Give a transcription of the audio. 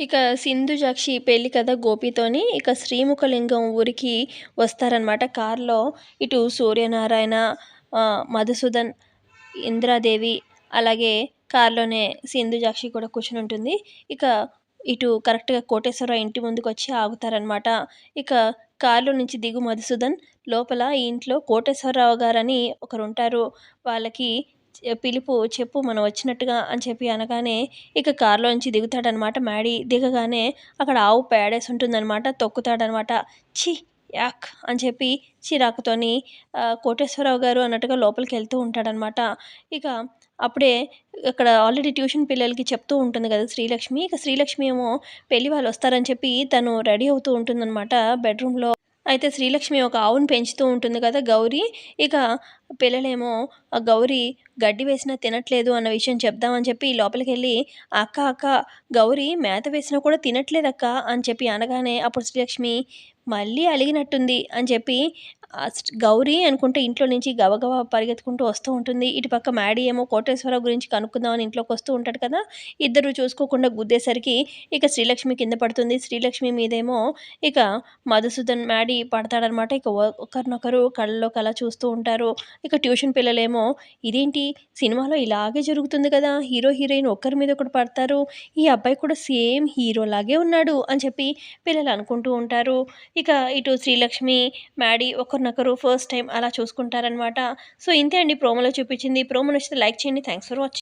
ఇక సింధు జాక్షి పెళ్ళి కథ గోపితోని ఇక శ్రీముఖలింగం ఊరికి వస్తారనమాట కారులో. ఇటు సూర్యనారాయణ మధుసూదన్ ఇంద్రాదేవి అలాగే కారులోనే సింధు జాక్షి కూడా కూర్చుని ఉంటుంది. ఇక ఇటు కరెక్ట్గా కోటేశ్వరరావు ఇంటి ముందుకు వచ్చి ఆగుతారనమాట ఇక కారులో నుంచి దిగు మధుసూదన్ లోపల ఈ ఇంట్లో కోటేశ్వరరావు గారని ఒకరు ఉంటారు వాళ్ళకి పిలుపు చెప్పు మనం వచ్చినట్టుగా అని చెప్పి అనగానే ఇక కారులో నుంచి దిగుతాడనమాట. మ్యాడీ దిగగానే అక్కడ ఆవు పేడేసి ఉంటుందన్నమాట తొక్కుతాడనమాట. ఛీ యాక్ అని చెప్పి చిరాకుతోని కోటేశ్వరరావు గారు అన్నట్టుగా లోపలికి వెళ్తూ ఉంటాడనమాట. ఇక అప్పుడే ఇక్కడ ఆల్రెడీ ట్యూషన్ పిల్లలకి చెప్తూ ఉంటుంది కదా శ్రీలక్ష్మి. ఇక శ్రీలక్ష్మి ఏమో పెళ్ళి వాళ్ళు వస్తారని చెప్పి తను రెడీ అవుతూ ఉంటుందన్నమాట బెడ్రూమ్లో. అయితే శ్రీలక్ష్మి ఒక ఆవును పెంచుతూ ఉంటుంది కదా గౌరీ. ఇక పిల్లలేమో ఆ గౌరీ గడ్డి వేసినా తినట్లేదు అన్న విషయం చెప్దామని చెప్పి లోపలికి వెళ్ళి అక్క అక్క గౌరీ మేత వేసినా కూడా తినట్లేదక్క అని చెప్పి అనగానే అప్పుడు శ్రీలక్ష్మి మళ్ళీ అలిగినట్టుంది అని చెప్పి గౌరీ అనుకుంటే ఇంట్లో నుంచి గబగబా పరిగెత్తుకుంటూ వస్తూ ఉంటుంది. ఇటు పక్క మ్యాడీ ఏమో కోటేశ్వరరావు గురించి కనుక్కుందామని ఇంట్లోకి వస్తూ ఉంటాడు కదా. ఇద్దరు చూసుకోకుండా గుద్దేసరికి ఇక శ్రీలక్ష్మి కింద పడుతుంది. శ్రీలక్ష్మి మీదేమో ఇక మధుసూదన్ మ్యాడీ పడతాడనమాట. ఇక ఒకరినొకరు కళ్ళలో కళ చూస్తూ ఉంటారు. ఇక ట్యూషన్ పిల్లలేమో ఇదేంటి? సినిమాలో ఇలాగే జరుగుతుంది కదా. హీరో హీరోయిన్ ఒకరి మీద ఒకటి పడతారు. ఈ అబ్బాయి కూడా సేమ్ హీరోలాగే ఉన్నాడు అని చెప్పి పిల్లలు అనుకుంటూ ఉంటారు. ఇక ఇటు శ్రీలక్ష్మి మ్యాడీ ఒకరినొకరు ఫస్ట్ టైం అలా చూసుకుంటారనమాట సో ఇంతే అండి. ప్రోమోలో చూపించింది. ప్రోమో నచ్చితే లైక్ చేయండి. Thanks for watching